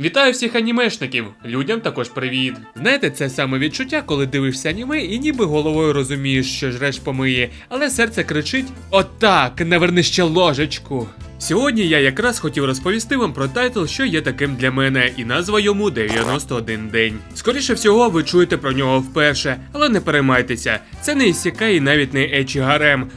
Вітаю всіх анімешників! Людям також привіт! Знаєте, це саме відчуття, коли дивишся аніме і ніби головою розумієш, що жреш помиє, але серце кричить: Отак, наверни ще ложечку. Сьогодні я якраз хотів розповісти вам про тайтл, що є таким для мене, і назва йому 91 день. Скоріше всього, ви чуєте про нього вперше, але не переймайтеся, це не Ісікай і навіть не Ечі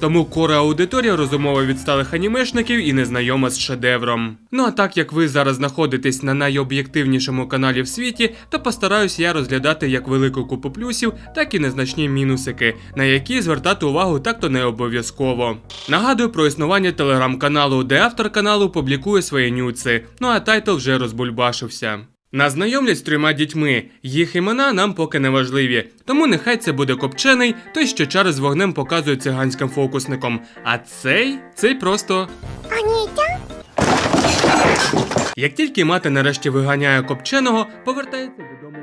тому кора аудиторія розумово відсталих анімешників і не знайома з шедевром. Ну а так як ви зараз знаходитесь на найоб'єктивнішому каналі в світі, то постараюсь я розглядати як велику купу плюсів, так і незначні мінусики, на які звертати увагу так-то не обов'язково. Нагадую про існування телеграм-каналу, де автор каналу публікує свої нюци, ну а тайтл вже розбульбашився. Нас знайомлять з трьома дітьми, їх імена нам поки не важливі, тому нехай це буде копчений, той, що чари з вогнем показує циганським фокусником. А цей, цей просто. Як тільки мати нарешті виганяє копченого, повертається додому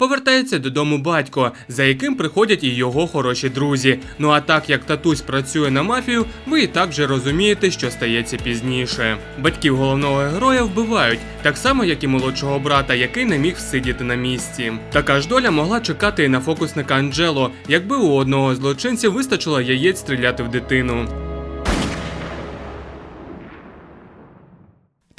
Повертається додому батько, за яким приходять і його хороші друзі. Ну а так як татусь працює на мафію, ви і так вже розумієте, що стається пізніше. Батьків головного героя вбивають, так само як і молодшого брата, який не міг всидіти на місці. Така ж доля могла чекати і на фокусника Анджело, якби у одного з злочинців вистачило яєць стріляти в дитину.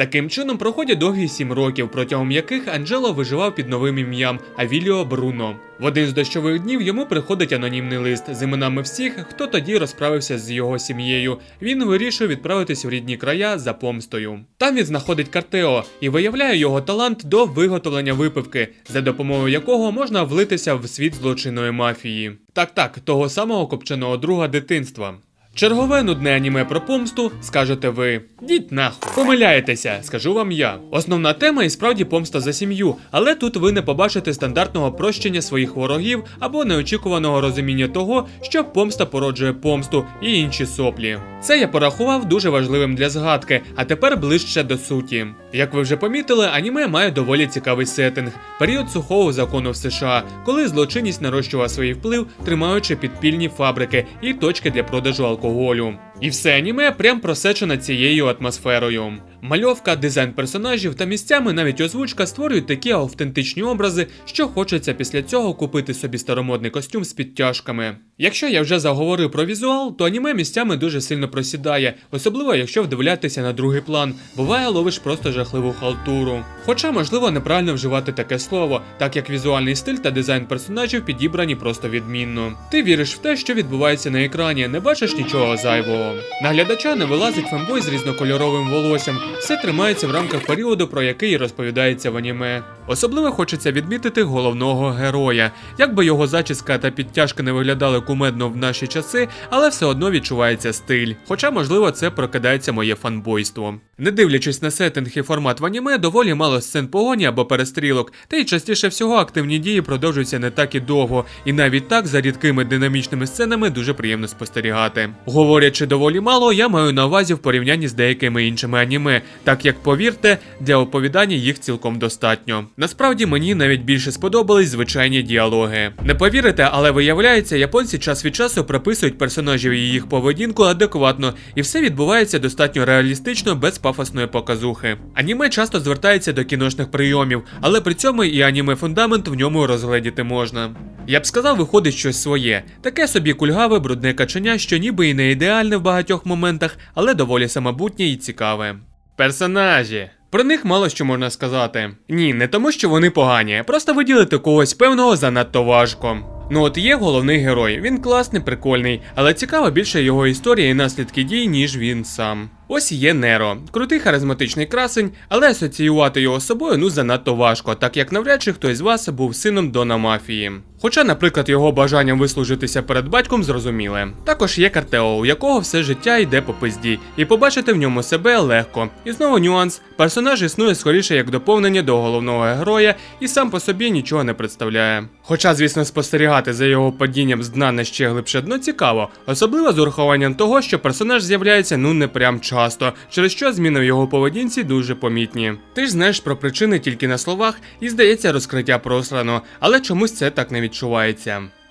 Таким чином проходять довгі сім років, протягом яких Анджело виживав під новим ім'ям Авіліо Бруно. В один з дощових днів йому приходить анонімний лист з іменами всіх, хто тоді розправився з його сім'єю. Він вирішує відправитись в рідні края за помстою. Там він знаходить Картео і виявляє його талант до виготовлення випивки, за допомогою якого можна влитися в світ злочинної мафії. Так, так, того самого копченого друга дитинства. Чергове нудне аніме про помсту, скажете ви. Діть нахуй. Помиляєтеся, скажу вам я. Основна тема і справді помста за сім'ю, але тут ви не побачите стандартного прощення своїх ворогів або неочікуваного розуміння того, що помста породжує помсту і інші соплі. Це я порахував дуже важливим для згадки, а тепер ближче до суті. Як ви вже помітили, аніме має доволі цікавий сеттинг. Період сухого закону в США, коли злочинність нарощувала свій вплив, тримаючи підпільні фабрики і точки для продажу алкоголю алкоголю. І все аніме прям просечено цією атмосферою. Мальовка, дизайн персонажів та місцями навіть озвучка створюють такі автентичні образи, що хочеться після цього купити собі старомодний костюм з підтяжками. Якщо я вже заговорив про візуал, то аніме місцями дуже сильно просідає, особливо якщо вдивлятися на другий план. Буває, ловиш просто жахливу халтуру. Хоча можливо неправильно вживати таке слово, так як візуальний стиль та дизайн персонажів підібрані просто відмінно. Ти віриш в те, що відбувається на екрані, не бачиш нічого зайвого. На глядача не вилазить фембой з різнокольоровим волоссям. Все тримається в рамках періоду, про який розповідається в аніме. Особливо хочеться відмітити головного героя. Як би його зачіска та підтяжки не виглядали кумедно в наші часи, але все одно відчувається стиль. Хоча, можливо, це прокидається моє фанбойство. Не дивлячись на сеттинг і формат в аніме, доволі мало сцен погоні або перестрілок, та й частіше всього активні дії продовжуються не так і довго, і навіть так за рідкими динамічними сценами дуже приємно спостерігати. Говорячи доволі мало, я маю на увазі в порівнянні з деякими іншими аніме, так як повірте, для оповідання їх цілком достатньо. Насправді мені навіть більше сподобались звичайні діалоги. Не повірите, але виявляється, японці час від часу прописують персонажів і їх поведінку адекватно, і все відбувається достатньо реалістично, без пафосної показухи. Аніме часто звертається до кіношних прийомів, але при цьому і аніме фундамент в ньому розгледіти можна. Я б сказав, виходить щось своє. Таке собі кульгаве, брудне каченя, що ніби і не ідеальне в багатьох моментах, але доволі самобутнє і цікаве. Персонажі. Про них мало що можна сказати. Ні, не тому, що вони погані, просто виділити когось певного занадто важко. Ну от є головний герой, він класний, прикольний, але цікава більше його історія і наслідки дій, ніж він сам. Ось є Неро, крутий харизматичний красень, але асоціювати його з собою ну занадто важко, так як навряд чи хтось з вас був сином Дона Мафії. Хоча, наприклад, його бажанням вислужитися перед батьком зрозуміле. Також є Картео, у якого все життя йде по пизді, і побачити в ньому себе легко. І знову нюанс: персонаж існує скоріше як доповнення до головного героя і сам по собі нічого не представляє. Хоча, звісно, спостерігати за його падінням з дна на ще глибше дно цікаво, особливо з урахуванням того, що персонаж з'являється ну не прям часто, через що зміни в його поведінці дуже помітні. Ти ж знаєш про причини тільки на словах, і здається, розкриття просрано, але чомусь це так не відчувається.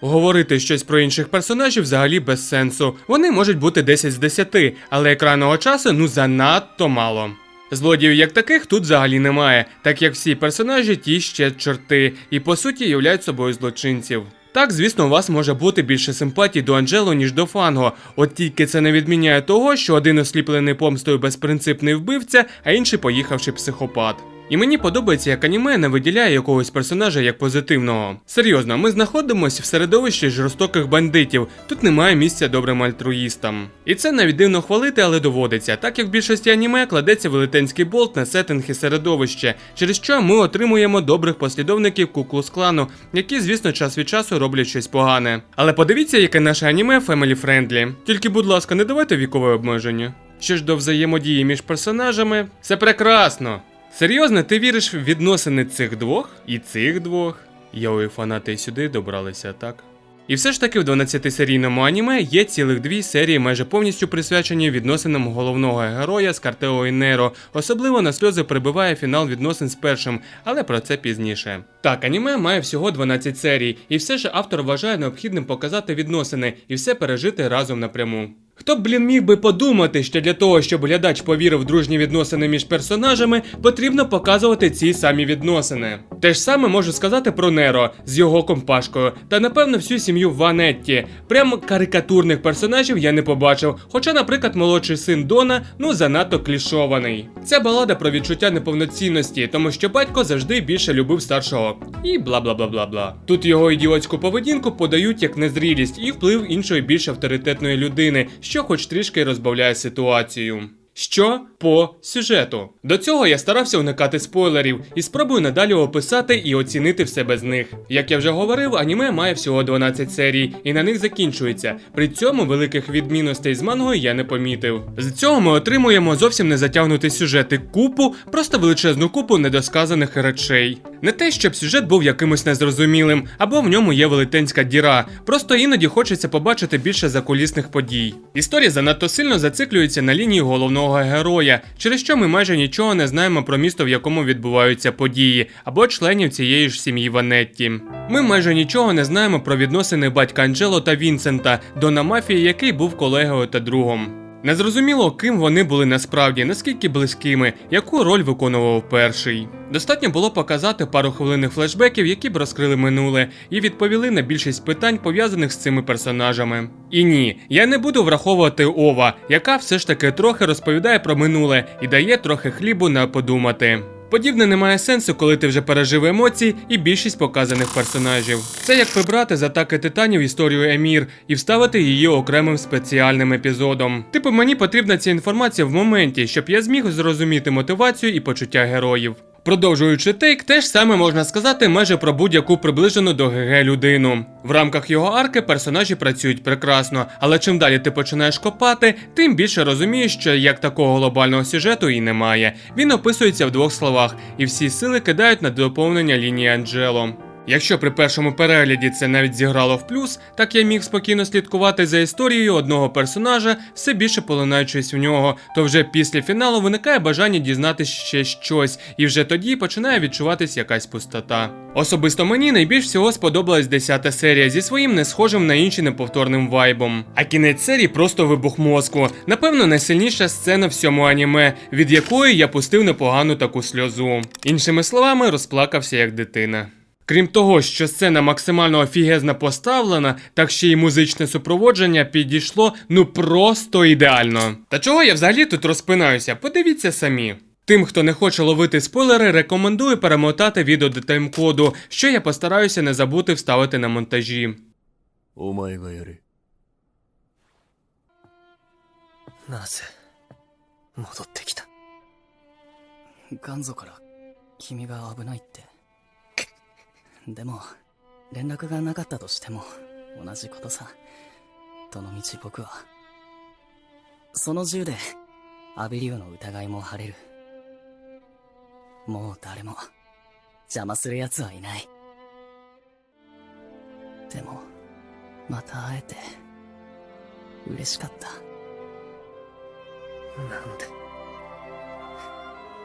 Говорити щось про інших персонажів взагалі без сенсу. Вони можуть бути 10 з 10, але екранного часу ну занадто мало. Злодіїв як таких тут взагалі немає, так як всі персонажі ті ще чорти, і по суті являють собою злочинців. Так, звісно, у вас може бути більше симпатій до Анджело, ніж до Фанго, от тільки це не відміняє того, що один осліплений помстою безпринципний вбивця, а інший поїхавши психопат. І мені подобається, як аніме не виділяє якогось персонажа як позитивного. Серйозно, ми знаходимося в середовищі жорстоких бандитів, тут немає місця добрим альтруїстам. І це навіть дивно хвалити, але доводиться, так як в більшості аніме кладеться велетенський болт на сеттинг і середовище, через що ми отримуємо добрих послідовників куклус клану, які, звісно, час від часу роблять щось погане. Але подивіться, яке наше аніме family friendly. Тільки, будь ласка, не давайте вікове обмеження. Що ж до взаємодії між персонажами, це прекрасно. Серйозно, ти віриш в відносини цих двох і цих двох? Йої фанати сюди добралися, так? І все ж таки в 12-серійному аніме є цілих дві серії, майже повністю присвячені відносинам головного героя з Картео і Неро. Особливо на сльози прибиває фінал відносин з першим, але про це пізніше. Так, аніме має всього 12 серій, і все ж автор вважає необхідним показати відносини і все пережити разом напряму. Хто б, блін, міг би подумати, що для того, щоб глядач повірив в дружні відносини між персонажами, потрібно показувати ці самі відносини. Те ж саме можу сказати про Неро з його компашкою, та напевно всю сім'ю Ванетті. Прям карикатурних персонажів я не побачив, хоча, наприклад, молодший син Дона ну занадто клішований. Ця балада про відчуття неповноцінності, тому що батько завжди більше любив старшого. І бла бла бла бла бла. Тут його ідіотську поведінку подають як незрілість і вплив іншої більш авторитетної людини, що хоч трішки розбавляє ситуацію. Що по сюжету? До цього я старався уникати спойлерів і спробую надалі описати і оцінити все без них. Як я вже говорив, аніме має всього 12 серій і на них закінчується. При цьому великих відмінностей з мангою я не помітив. З цього ми отримуємо зовсім не затягнутий сюжет і купу, просто величезну купу недосказаних речей. Не те, щоб сюжет був якимось незрозумілим, або в ньому є велетенська діра. Просто іноді хочеться побачити більше закулісних подій. Історія занадто сильно зациклюється на лінії головного героя, через що ми майже нічого не знаємо про місто, в якому відбуваються події, або членів цієї ж сім'ї Ванетті. Ми майже нічого не знаємо про відносини батька Анджело та Вінсента, Дона Мафії, який був колегою та другом. Незрозуміло, ким вони були насправді, наскільки близькими, яку роль виконував перший. Достатньо було показати пару хвилинних флешбеків, які б розкрили минуле, і відповіли на більшість питань, пов'язаних з цими персонажами. І ні, я не буду враховувати Ова, яка все ж таки трохи розповідає про минуле і дає трохи хлібу на подумати. Подібне не має сенсу, коли ти вже пережив емоції і більшість показаних персонажів. Це як прибрати з атаки титанів історію Емір і вставити її окремим спеціальним епізодом. Типу, мені потрібна ця інформація в моменті, щоб я зміг зрозуміти мотивацію і почуття героїв. Продовжуючи тейк, теж саме можна сказати майже про будь-яку приближену до ГГ людину. В рамках його арки персонажі працюють прекрасно, але чим далі ти починаєш копати, тим більше розумієш, що як такого глобального сюжету і немає. Він описується в двох словах, і всі сили кидають на доповнення лінії Анджело. Якщо при першому перегляді це навіть зіграло в плюс, так я міг спокійно слідкувати за історією одного персонажа, все більше полинаючись в нього, то вже після фіналу виникає бажання дізнатися ще щось, і вже тоді починає відчуватись якась пустота. Особисто мені найбільш всього сподобалась 10 серія зі своїм не схожим на інші неповторним вайбом. А кінець серії просто вибух мозку. Напевно, найсильніша сцена всьому аніме, від якої я пустив непогану таку сльозу. Іншими словами, розплакався як дитина. Крім того, що сцена максимально офігезно поставлена, так ще й музичне супроводження підійшло ну просто ідеально. Та чого я взагалі тут розпинаюся? Подивіться самі. Тим, хто не хоче ловити спойлери, рекомендую перемотати відео до таймкоду, що я постараюся не забути вставити на монтажі. Насе, Ганзо кара, кімі га абунай. でも連絡がなかったとしても同じことさどのみち僕は。その銃でアビリューの疑いも晴れる。もう誰も邪魔する奴はいない。でもまた会えて嬉しかった。な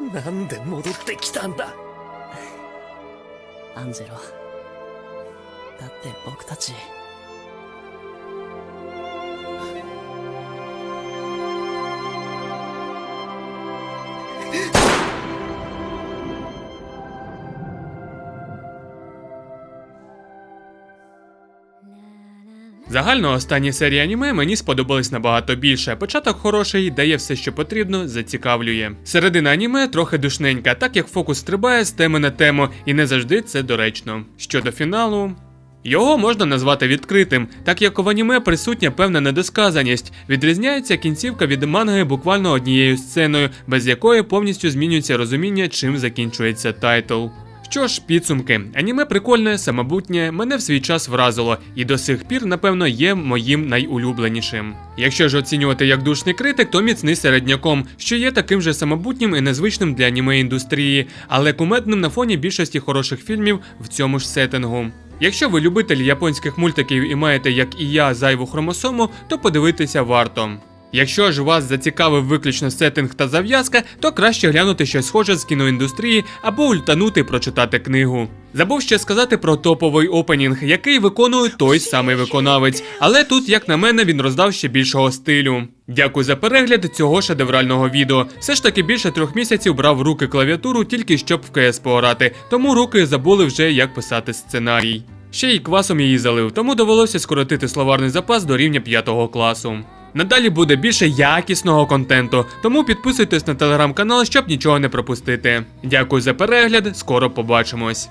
んでなんで戻ってきたんだ？アンジェロ。だって僕たち Загально останні серії аніме мені сподобались набагато більше. Початок хороший, дає все, що потрібно, зацікавлює. Середина аніме трохи душненька, так як фокус стрибає з теми на тему, і не завжди це доречно. Щодо фіналу. Його можна назвати відкритим, так як в аніме присутня певна недосказаність. Відрізняється кінцівка від манги буквально однією сценою, без якої повністю змінюється розуміння, чим закінчується тайтл. Що ж, підсумки, аніме прикольне, самобутнє, мене в свій час вразило, і до сих пір, напевно, є моїм найулюбленішим. Якщо ж оцінювати як душний критик, то міцний середняком, що є таким же самобутнім і незвичним для аніме індустрії, але кумедним на фоні більшості хороших фільмів в цьому ж сеттингу. Якщо ви любитель японських мультиків і маєте, як і я, зайву хромосому, то подивитися варто. Якщо ж вас зацікавив виключно сеттинг та зав'язка, то краще глянути щось схоже з кіноіндустрії або ультанути прочитати книгу. Забув ще сказати про топовий опенінг, який виконує той самий виконавець, але тут, як на мене, він роздав ще більшого стилю. Дякую за перегляд цього шедеврального відео. Все ж таки більше трьох місяців брав в руки клавіатуру тільки щоб в КС пограти, тому руки забули вже як писати сценарій. Ще й квасом її залив, тому довелося скоротити словарний запас до рівня 5 класу. Надалі буде більше якісного контенту, тому підписуйтесь на телеграм-канал, щоб нічого не пропустити. Дякую за перегляд, скоро побачимось.